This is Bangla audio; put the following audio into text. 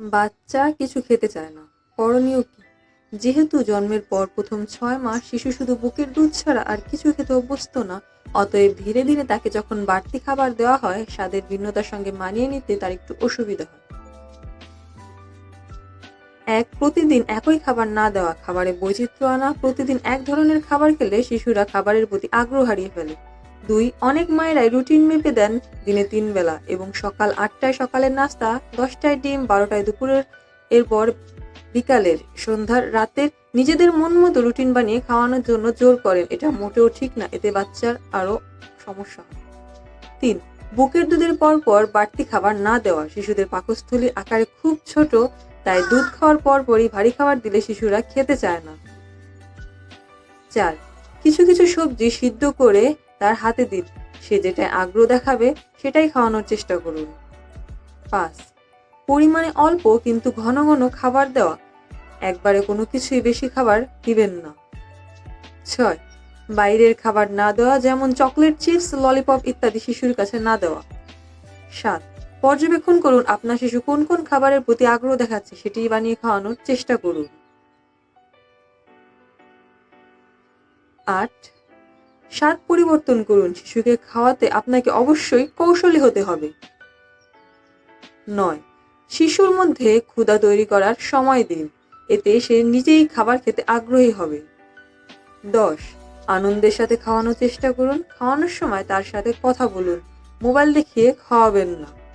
বাচ্চা কিছু খেতে চায় না। করণীয় কি? যেহেতু জন্মের পর প্রথম ছয় মাস শিশু শুধু বুকের দুধ ছাড়া আর কিছু খেতে অভ্যস্ত না, অতএব ধীরে ধীরে তাকে যখন বাড়তি খাবার দেওয়া হয়, স্বাদের ভিন্নতার সঙ্গে মানিয়ে নিতে তার একটু অসুবিধা হয়। এক, প্রতিদিন একই খাবার না দেওয়া খাবারে বৈচিত্র্য আনা, প্রতিদিন এক ধরনের খাবার খেলে শিশুরা খাবারের প্রতি আগ্রহ হারিয়ে ফেলে। দুই, অনেক মায়েরাই রুটিন মেপে দেন দিনে তিন বেলা এবং সকাল আটটায় সকালের নাস্তা, দশটায় ডিম, বারোটায় দুপুরের, এরপর বিকালের সন্ধ্যার রাতের নিজেদের মন মতো রুটিন বানিয়ে খাওয়ানোর জন্য জোর করেন। এটা মোটেও ঠিক না, এতে বাচ্চার আরও সমস্যা তিন, বুকের দুধের পর পর বাড়তি খাবার না দেওয়া। শিশুদের পাকস্থলী আকারে খুব ছোট, তাই দুধ খাওয়ার পর পরই ভারী খাবার দিলে শিশুরা খেতে চায় না। চার, কিছু কিছু সবজি সিদ্ধ করে তার হাতে দিন। সে যেটায় আগ্রহ দেখাবে, সেটাই খাওয়ানোর চেষ্টা করুন। পাঁচ। পরিমাণে অল্প কিন্তু ঘন ঘন খাবার দেওয়া। একবারে কোনো কিছুই বেশি খাবার দিবেন না। ছয়। বাইরের খাবার না দেওয়া, যেমন চকলেট, চিপস, ললিপপ ইত্যাদি শিশুর কাছে না দেওয়া। সাত। পর্যবেক্ষণ করুন আপনার শিশু কোন কোন খাবারের প্রতি আগ্রহ দেখাচ্ছে, সেটি বানিয়ে খাওয়ানোর চেষ্টা করুন। আট। স্বাদ পরিবর্তন করুন। শিশুকে খাওয়াতে আপনাকে অবশ্যই কৌশলী হতে হবে। নয়। শিশুর মধ্যে ক্ষুধা তৈরি করার সময় দিন। এতে সে নিজেই খাবার খেতে আগ্রহী হবে। দশ। আনন্দের সাথে খাওয়ানোর চেষ্টা করুন। খাওয়ানোর সময় তার সাথে কথা বলুন। মোবাইল দেখিয়ে খাওয়াবেন না।